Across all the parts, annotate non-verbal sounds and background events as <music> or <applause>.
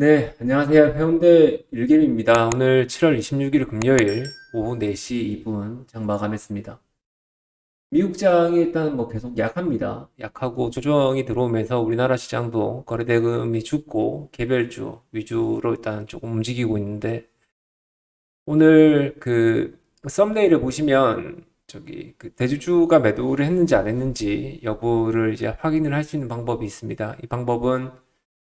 네, 안녕하세요. 해운대 일개입니다. 오늘 7월 26일 금요일 오후 4시 2분 장 마감했습니다. 미국장이 일단 뭐 계속 약합니다. 약하고 조정이 들어오면서 우리나라 시장도 거래대금이 죽고 개별주 위주로 일단 조금 움직이고 있는데 오늘 그 썸네일을 보시면 저기 그 대주주가 매도를 했는지 안 했는지 여부를 이제 확인을 할 수 있는 방법이 있습니다. 이 방법은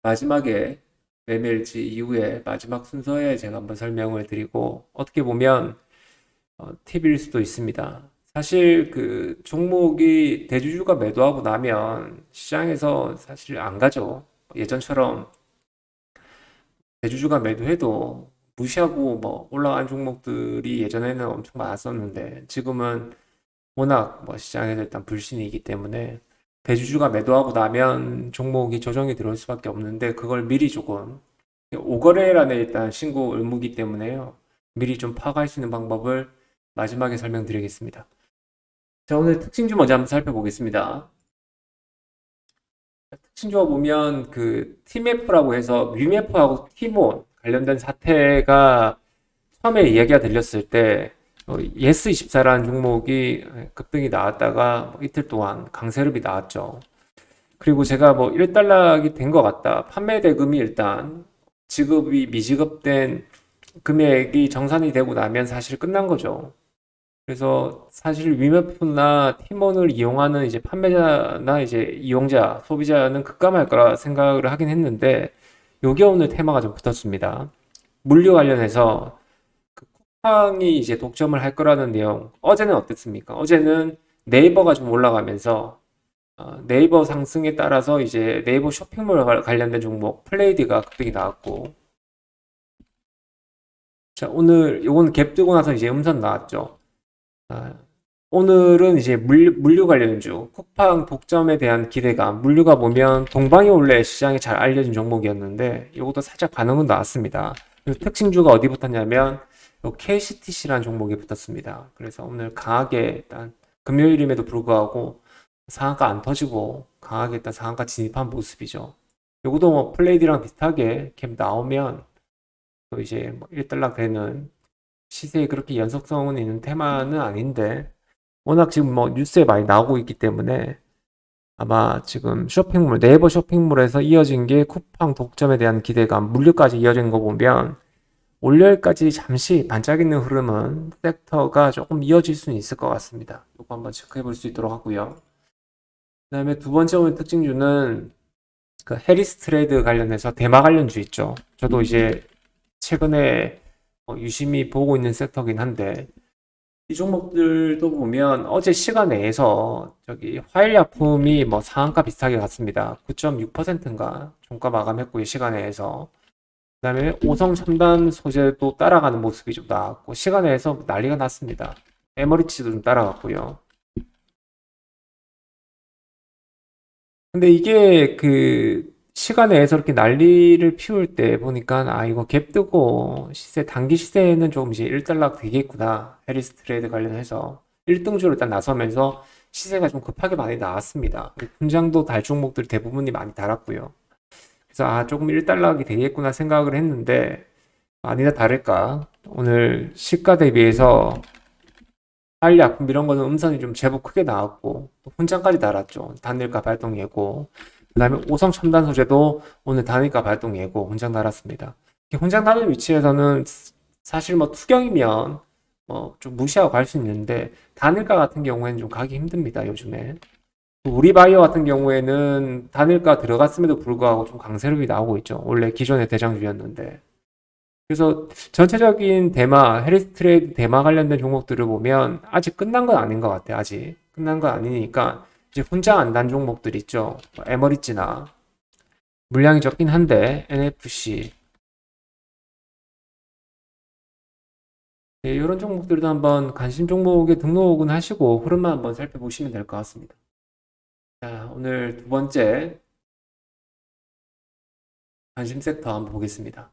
마지막에 매매일지 이후에 마지막 순서에 제가 한번 설명을 드리고 어떻게 보면 어, 팁일 수도 있습니다. 사실 그 종목이 대주주가 매도하고 나면 시장에서 사실 안 가죠. 예전처럼 대주주가 매도해도 무시하고 뭐 올라간 종목들이 예전에는 엄청 많았었는데 지금은 워낙 뭐 시장에서 일단 불신이기 때문에 대주주가 매도하고 나면 종목이 조정이 들어올 수밖에 없는데 그걸 미리 조금 오거래라는 일단 신고 의무기 때문에요. 미리 좀 파악할 수 있는 방법을 마지막에 설명드리겠습니다. 자, 오늘 특징주 먼저 한번 살펴보겠습니다. 특징주가 보면 그 TMF라고 해서 위메프하고 티몬 관련된 사태가 처음에 이야기가 들렸을 때 어, 예스24라는 종목이 급등이 나왔다가 뭐 이틀 동안 강세롭이 나왔죠. 그리고 제가 뭐 1달러이 된 것 같다. 판매 대금이 일단 지급이 미지급된 금액이 정산이 되고 나면 사실 끝난 거죠. 그래서 사실 위메프나 팀원을 이용하는 이제 판매자나 이제 이용자, 소비자는 급감할 거라 생각을 하긴 했는데 요게 오늘 테마가 좀 붙었습니다. 물류 관련해서 그 쿠팡이 이제 독점을 할 거라는 내용. 어제는 어땠습니까? 어제는 네이버가 좀 올라가면서 어, 네이버 상승에 따라서 이제 네이버 쇼핑몰 관- 관련된 종목 플레이드가 급등이 나왔고 자 오늘 요건 갭 뜨고 나서 이제 음선 나왔죠. 아, 오늘은 이제 물류, 물류 관련주 쿠팡 독점에 대한 기대감 물류가 보면 동방이 원래 시장에 잘 알려진 종목이었는데 이것도 살짝 반응은 나왔습니다. 특징주가 어디 붙었냐면 요 KCTC라는 종목이 붙었습니다. 그래서 오늘 강하게 일단 금요일임에도 불구하고 상한가 안 터지고 강하게 일단 상한가 진입한 모습이죠. 요것도 뭐 플레이드랑 비슷하게 캡 나오면 또 이제 뭐 1달러 되는 시세에 그렇게 연속성은 있는 테마는 아닌데 워낙 지금 뭐 뉴스에 많이 나오고 있기 때문에 아마 지금 쇼핑몰 네이버 쇼핑몰에서 이어진 게 쿠팡 독점에 대한 기대감 물류까지 이어진 거 보면 올려일까지 잠시 반짝이는 흐름은 섹터가 조금 이어질 수는 있을 것 같습니다. 이거 한번 체크해 볼 수 있도록 하고요. 그 다음에 두 번째 오늘 특징주는 그 해리스 트레이드 관련해서 대마 관련주 있죠. 저도 이제 최근에 어, 유심히 보고 있는 섹터긴 한데 이 종목들도 보면 어제 시간 내에서 저기 화일약품이 뭐 상한가 비슷하게 갔습니다. 9.6%인가 종가 마감했고 이 시간 내에서 그다음에 오성 첨단 소재도 따라가는 모습이 좀 나왔고 시간 내에서 난리가 났습니다. 에머리치도 좀 따라갔고요. 근데 이게 그 시간에서 이렇게 난리를 피울 때 보니까 아 이거 갭 뜨고 시세 단기 시세는 좀 이제 1달러 되겠구나 해리스 트레이드 관련해서 1등주로 일단 나서면서 시세가 좀 급하게 많이 나왔습니다. 분장도 달 종목들 대부분이 많이 달았고요. 그래서 아 조금 1달러이 되겠구나 생각을 했는데 아니다 다를까 오늘 시가 대비해서 한약품 이런 거는 음선이 좀 제법 크게 나왔고 또 혼장까지 달았죠. 단일가 발동 예고. 그 다음에 오성 첨단 소재도 오늘 단일가 발동 예고 혼장 달았습니다. 혼장 다는 위치에서는 사실 뭐 투경이면 뭐 좀 무시하고 갈 수 있는데 단일가 같은 경우에는 좀 가기 힘듭니다. 요즘에. 우리 바이오 같은 경우에는 단일가 들어갔음에도 불구하고 좀 강세력이 나오고 있죠. 원래 기존의 대장주였는데. 그래서 전체적인 대마, 해리스 트레이드 대마 관련된 종목들을 보면 아직 끝난 건 아닌 것 같아요. 아직 끝난 건 아니니까 이제 혼자 안 단 종목들 있죠. 뭐 에머리지나 물량이 적긴 한데 NFC 네, 이런 종목들도 한번 관심 종목에 등록은 하시고 흐름만 한번 살펴보시면 될 것 같습니다. 자, 오늘 두 번째 관심 섹터 한번 보겠습니다.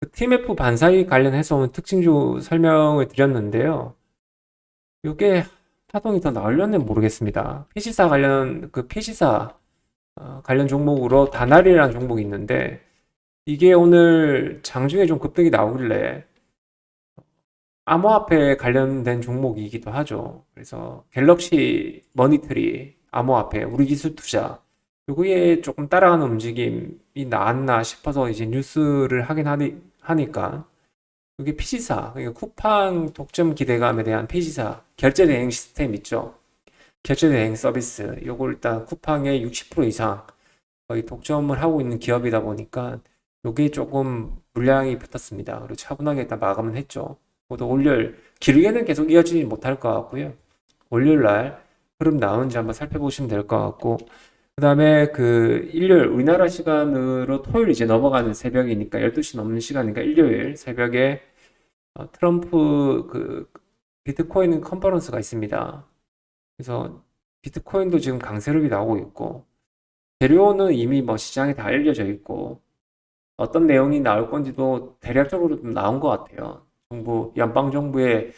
그 TMF 반사익 관련해서 오늘 특징주 설명을 드렸는데요. 이게 파동이 더 나오려는 모르겠습니다. 피시사 관련 그 피시사 어, 관련 종목으로 다나리라는 종목이 있는데 이게 오늘 장중에 좀 급등이 나오길래 암호화폐 관련된 종목이기도 하죠. 그래서 갤럭시 머니터리 암호화폐 우리 기술 투자 요거에 조금 따라가는 움직임이 나왔나 싶어서 이제 뉴스를 하긴 하니, 하니까 이게 피지사 그러니까 쿠팡 독점 기대감에 대한 피지사 결제 대행 시스템 있죠. 결제 대행 서비스 요걸 일단 쿠팡의 60% 이상 거의 독점을 하고 있는 기업이다 보니까 요게 조금 물량이 붙었습니다. 그리고 차분하게 일단 마감은 했죠. 모두 월요일 길게는 계속 이어지지 못할 것 같고요. 월요일 날 흐름 나오는지 한번 살펴보시면 될 것 같고 그 다음에 그 일요일 우리나라 시간으로 토요일 이제 넘어가는 새벽이니까 12시 넘는 시간이니까 일요일 새벽에 어, 트럼프 그 비트코인 컨퍼런스가 있습니다. 그래서 비트코인도 지금 강세력이 나오고 있고 재료는 이미 뭐 시장에 다 알려져 있고 어떤 내용이 나올 건지도 대략적으로 좀 나온 것 같아요. 정부, 연방 정부의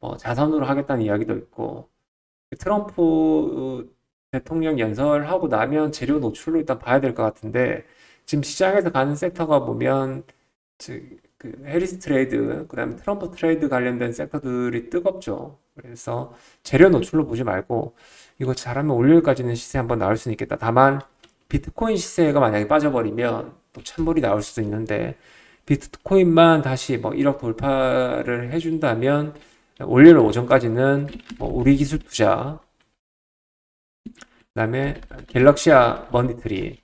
뭐 자산으로 하겠다는 이야기도 있고 트럼프 대통령 연설하고 나면 재료 노출로 일단 봐야 될 것 같은데 지금 시장에서 가는 섹터가 보면 즉, 그 해리스 트레이드, 그다음에 트럼프 트레이드 관련된 섹터들이 뜨겁죠. 그래서 재료 노출로 보지 말고 이거 잘하면 월요일까지는 시세 한번 나올 수는 있겠다. 다만 비트코인 시세가 만약에 빠져버리면 또 찬물이 나올 수도 있는데 비트코인만 다시 뭐 1억 돌파를 해준다면 월요일 오전까지는 뭐 우리 기술 투자 그 다음에 갤럭시아 머니터리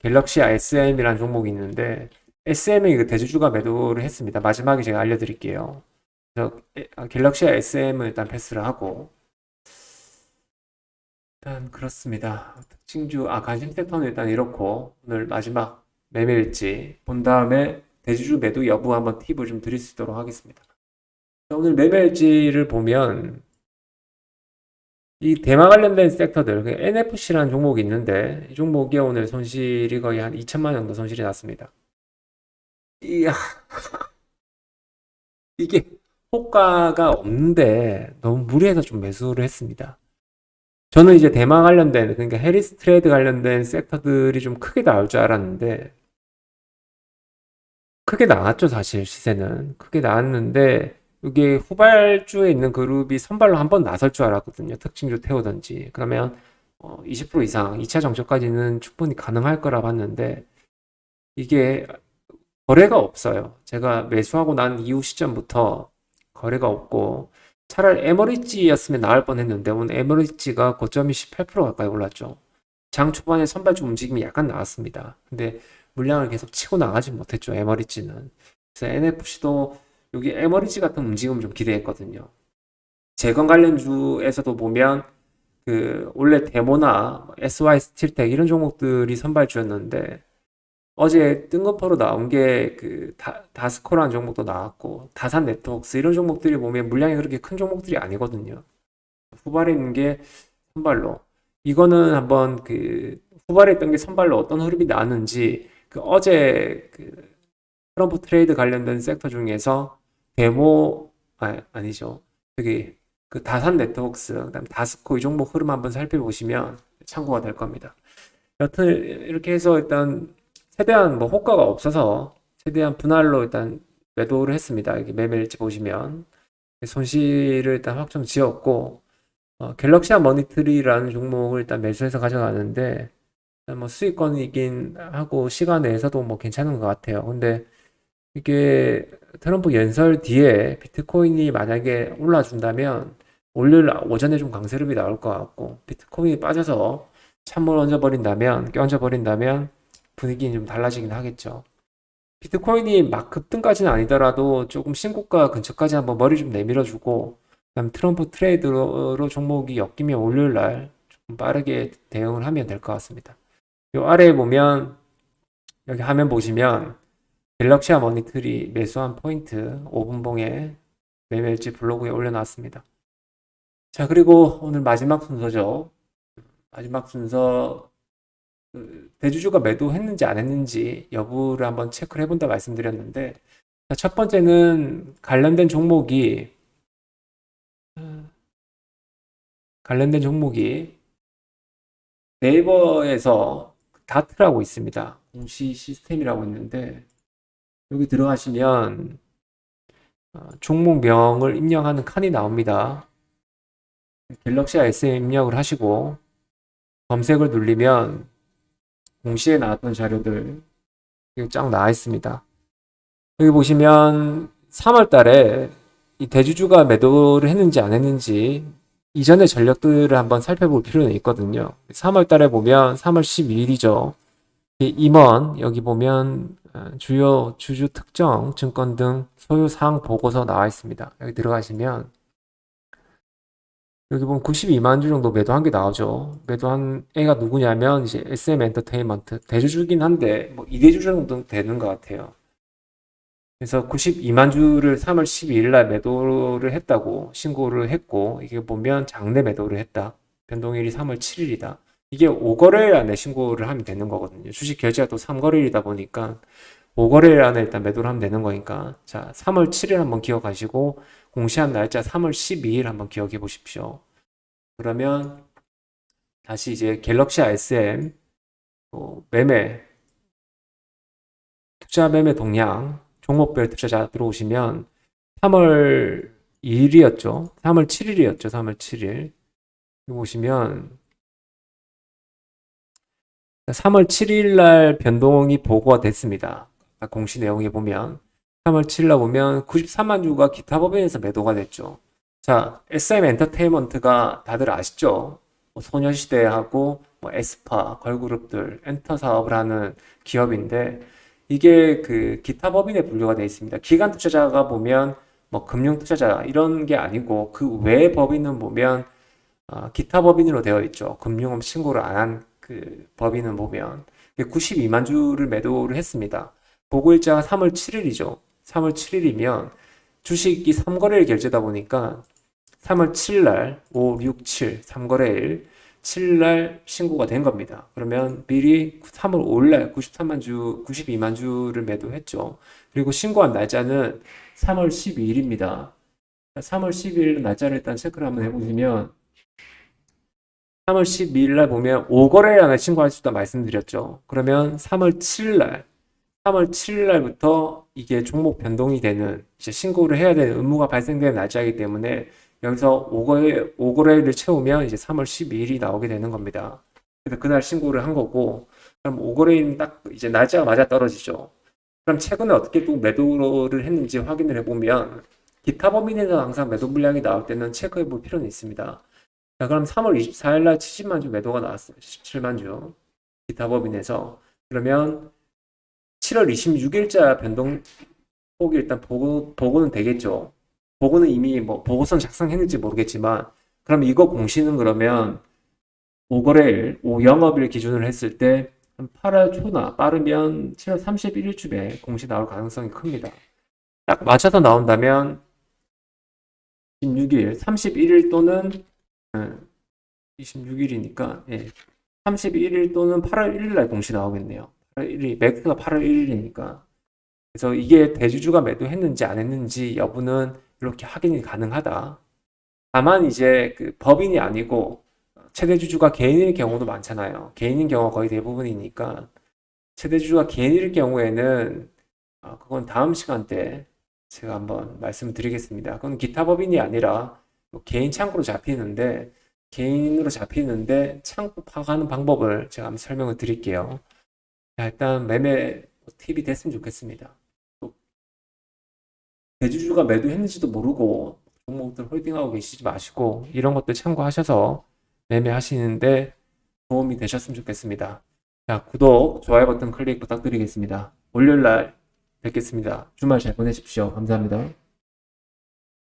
갤럭시아 SM이라는 종목이 있는데 SM의 그 대주주가 매도를 했습니다. 마지막에 제가 알려드릴게요. 그래서 에- 아, 갤럭시아 SM은 일단 패스를 하고 일단 그렇습니다. 특징주 아 관심 섹터는 일단 이렇고 오늘 마지막 매매일지 본 다음에 대주주 매도 여부 한번 팁을 좀 드릴 수 있도록 하겠습니다. 자, 오늘 매매일지를 보면 이 대마 관련된 섹터들, 그 NFC라는 종목이 있는데 이 종목이 오늘 손실이 거의 한 2천만 정도 손실이 났습니다. 이야, <laughs> 이게 호가가 없는데 너무 무리해서 좀 매수를 했습니다. 저는 이제 대마 관련된, 그러니까 해리스 트레이드 관련된 섹터들이 좀 크게 나올 줄 알았는데 크게 나왔죠, 사실 시세는. 크게 나왔는데 이게 후발주에 있는 그룹이 선발로 한 번 나설 줄 알았거든요. 특징주 태우든지. 그러면 어, 20% 이상 2차 정책까지는 충분히 가능할 거라 봤는데 이게 거래가 없어요. 제가 매수하고 난 이후 시점부터 거래가 없고 차라리 에머리지였으면 나을 뻔했는데 오늘 에머리지가 고점이 18% 가까이 올랐죠. 장 초반에 선발주 움직임이 약간 나왔습니다. 근데 물량을 계속 치고 나가지 못했죠. 에머리지는. 그래서 NFC도 여기 에머리지 같은 움직임 좀 기대했거든요. 재건 관련주에서도 보면 그 원래 데모나 SY 스틸텍 이런 종목들이 선발주였는데 어제 뜬금포로 나온 게 그 다스코라는 종목도 나왔고 다산 네트워크스 이런 종목들이 보면 물량이 그렇게 큰 종목들이 아니거든요. 후발에 있는 게 선발로 이거는 한번 그 후발에 있던 게 선발로 어떤 흐름이 나왔는지 그 어제 그 트럼프 트레이드 관련된 섹터 중에서 데모 아, 아니죠. 저기 그 다산 네트워크스 그다음 다스코 이 종목 흐름 한번 살펴보시면 참고가 될 겁니다. 여튼 이렇게 해서 일단 최대한 뭐 호가가 없어서 최대한 분할로 일단 매도를 했습니다. 여기 매매일지 보시면 손실을 일단 확정 지었고 어, 갤럭시아 머니터리라는 종목을 일단 매수해서 가져가는데 뭐 수익권이긴 하고 시간 내에서도 뭐 괜찮은 것 같아요. 근데 이게 트럼프 연설 뒤에 비트코인이 만약에 올라준다면 월요일 오전에 좀 강세름이 나올 것 같고 비트코인이 빠져서 찬물 얹어버린다면 껴얹어버린다면 분위기는 좀 달라지긴 하겠죠. 비트코인이 막 급등까지는 아니더라도 조금 신고가 근처까지 한번 머리 좀 내밀어주고 그다음 트럼프 트레이드로 종목이 엮이면 월요일 날 조금 빠르게 대응을 하면 될 것 같습니다. 요 아래에 보면 여기 화면 보시면 갤럭시아 머니터리 매수한 포인트 5분봉에 매매일지 블로그에 올려놨습니다. 자, 그리고 오늘 마지막 순서죠. 마지막 순서 그 대주주가 매도했는지 안 했는지 여부를 한번 체크를 해본다 말씀드렸는데 자, 첫 번째는 관련된 종목이 관련된 종목이 네이버에서 다트라고 있습니다. 공시 시스템이라고 있는데 여기 들어가시면 어, 종목명을 입력하는 칸이 나옵니다. 갤럭시 SM 입력을 하시고 검색을 누르면 공시에 나왔던 자료들 쫙 나와 있습니다. 여기 보시면 3월 달에 이 대주주가 매도를 했는지 안 했는지 이전의 전력들을 한번 살펴볼 필요는 있거든요. 3월 달에 보면 3월 12일이죠. 임원 여기 보면 어, 주요 주주 특정 증권 등 소유 사항 보고서 나와 있습니다. 여기 들어가시면 여기 보면 92만 주 정도 매도한 게 나오죠. 매도한 애가 누구냐면 이제 SM 엔터테인먼트 대주주긴 한데 뭐 2대주 정도 되는 것 같아요. 그래서 92만 주를 3월 12일 날 매도를 했다고 신고를 했고 이게 보면 장내 매도를 했다. 변동일이 3월 7일이다. 이게 5거래일 안에 신고를 하면 되는 거거든요. 주식 결제가 또 3거래일이다 보니까 5거래일 안에 일단 매도를 하면 되는 거니까 자 3월 7일 한번 기억하시고 공시한 날짜 3월 12일 한번 기억해 보십시오. 그러면 다시 이제 갤럭시 SM 어, 매매 투자 매매 동향 종목별 투자자 들어오시면 3월 2일이었죠. 3월 7일이었죠. 3월 7일. 여기 보시면 3월 7일 날 변동이 보고가 됐습니다. 아까 공시 내용에 보면 3월 7일 날 보면 93만 주가 기타 법인에서 매도가 됐죠. 자, SM 엔터테인먼트가 다들 아시죠? 뭐 소녀시대하고 뭐 에스파, 걸그룹들, 엔터 사업을 하는 기업인데 이게 그 기타 법인에 분류가 되어 있습니다. 기관 투자자가 보면 뭐 금융 투자자 이런 게 아니고 그 외 법인은 보면 어, 기타 법인으로 되어 있죠. 금융업 신고를 안 한 그 법인은 보면 92만 주를 매도를 했습니다. 보고일자가 3월 7일이죠. 3월 7일이면 주식이 3거래일 결제다 보니까 3월 7일 날 5, 6, 7, 3거래일 7일 날 신고가 된 겁니다. 그러면 미리 3월 5일 날 93만 주, 92만 주를 매도했죠. 그리고 신고한 날짜는 3월 12일입니다. 3월 12일 날짜를 일단 체크를 한번 해보시면 3월 12일 날 보면 5거래일 안에 신고할 수 있다 말씀드렸죠. 그러면 3월 7일 날 3월 7일 날부터 이게 종목 변동이 되는 이제 신고를 해야 되는 의무가 발생되는 날짜이기 때문에 여기서 5거래, 5거래일을 채우면 이제 3월 12일이 나오게 되는 겁니다. 그래서 그날 신고를 한 거고, 그럼 5거래일은 딱 이제 날짜가 맞아 떨어지죠. 그럼 최근에 어떻게 또 매도를 했는지 확인을 해보면, 기타 범위내에서 항상 매도 물량이 나올 때는 체크해 볼 필요는 있습니다. 자, 그럼 3월 24일 날 70만 주 매도가 나왔어요. 17만 주. 기타 법인에서. 그러면 7월 26일자 변동폭이 일단 보고, 보고는 되겠죠. 보고는 이미 뭐 보고선 작성했는지 모르겠지만 그럼 이거 공시는 그러면 5거래일, 5영업일 기준으로 했을 때한 8월 초나 빠르면 7월 31일쯤에 공시 나올 가능성이 큽니다. 딱 맞춰서 나온다면 16일, 31일 또는 26일이니까 예, 31일 또는 8월 1일 날 공시 나오겠네요. 8월 1일, 맥스가 8월 1일이니까 그래서 이게 대주주가 매도했는지 안 했는지 여부는 이렇게 확인이 가능하다. 다만 이제 그 법인이 아니고 최대 주주가 개인일 경우도 많잖아요. 개인인 경우가 거의 대부분이니까 최대 주주가 개인일 경우에는 어, 그건 다음 시간 때 제가 한번 말씀드리겠습니다. 그건 기타 법인이 아니라 뭐 개인 창구로 잡히는데 개인으로 잡히는데 창구 파악하는 방법을 제가 한번 설명을 드릴게요. 자, 일단 매매 팁이 됐으면 좋겠습니다. 대주주가 매도했는지도 모르고 종목들 홀딩하고 계시지 마시고 이런 것들 참고하셔서 매매하시는데 도움이 되셨으면 좋겠습니다. 자, 구독, 좋아요 버튼 클릭 부탁드리겠습니다. 월요일 날 뵙겠습니다. 주말 잘 보내십시오. 감사합니다.